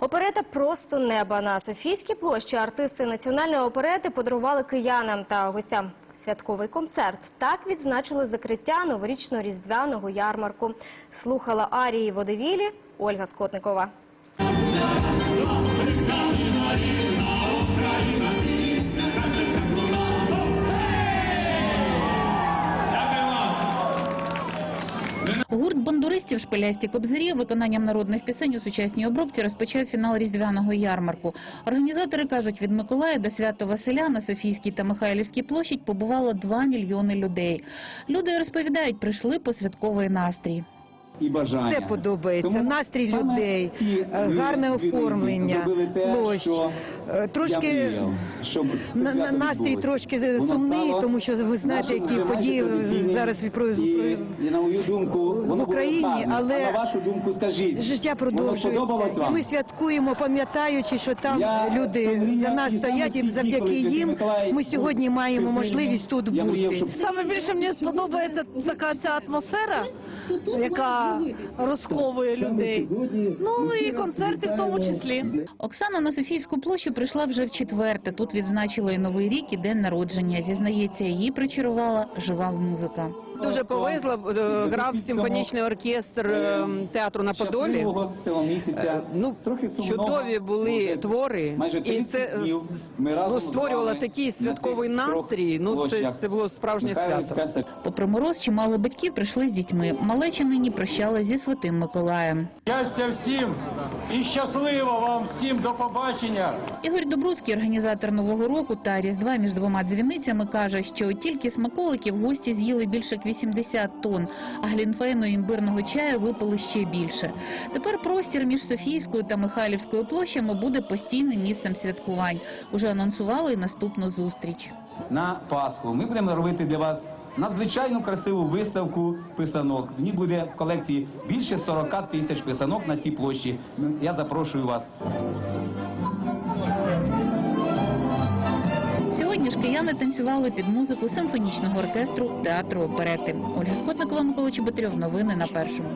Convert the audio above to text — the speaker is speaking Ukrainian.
Оперета просто неба на Софійській площі. Артисти національної оперети подарували киянам та гостям святковий концерт. Так відзначили закриття новорічно-різдвяного ярмарку. Слухала арії водовілі Ольга Скотникова. Гурт бандуристів шпилясті кобзарі виконанням народних пісень у сучасній обробці розпочав фінал різдвяного ярмарку. Організатори кажуть, від Миколая до Свято Василя на Софійській та Михайлівській площадь побувало 2 мільйони людей. Люди розповідають, прийшли по святковий настрій. І бажання. Все подобається. Тому Настрій людей, е, гарне оформлення, те, площ. Е, Трошки я мріяв, щоб це на- на- настрій трошки сумний, тому що ви знаєте, які події зараз відпро- і, і на мою думку, воно було Україні, але а на вашу думку, скажіть, життя продовжується. І ми святкуємо, пам'ятаючи, що там Я люди мріяв, за нас стоять, і завдяки їм ми сьогодні маємо можливість тут мріяв, бути. щоб Саме більше мені подобається така ця атмосфера, яка розковує людей. Ну і концерти в тому числі. Оксана на Софіївську площу прийшла вже в четверте. Тут відзначили і Новий рік, і день народження. Зізнається, її причарувала жива музика. Дуже повезло. е, Грав симфонічний оркестр е, театру на Подолі. цього місяця. Ну, чудові були твори, і це ну, створювало такий святковий настрій. Ну це, це було справжнє свято. Попри мороз, чимало батьків прийшли з дітьми. Малеча нині прощалась зі святим Миколаєм. Щастя всім і щасливо вам всім до побачення. Ігор Добруцький, організатор Нового року та Різдва між двома дзвіницями, каже, що тільки смаколиків гості з'їли більше як 80 тонн, а глінфейну і імбирного чаю випили ще більше. Тепер простір між Софіївською та Михайлівською площами буде постійним місцем святкувань. Уже анонсували і наступну зустріч. на Пасху. Ми будемо робити для вас надзвичайну красиву виставку писанок. В ній буде в колекції більше 40 тисяч писанок на цій площі. Я запрошую вас. Сьогодні ж кияни танцювали під музику симфонічного оркестру театру оперети. Ольга Скотникова, Микола Чеботрьов. Новини на першому.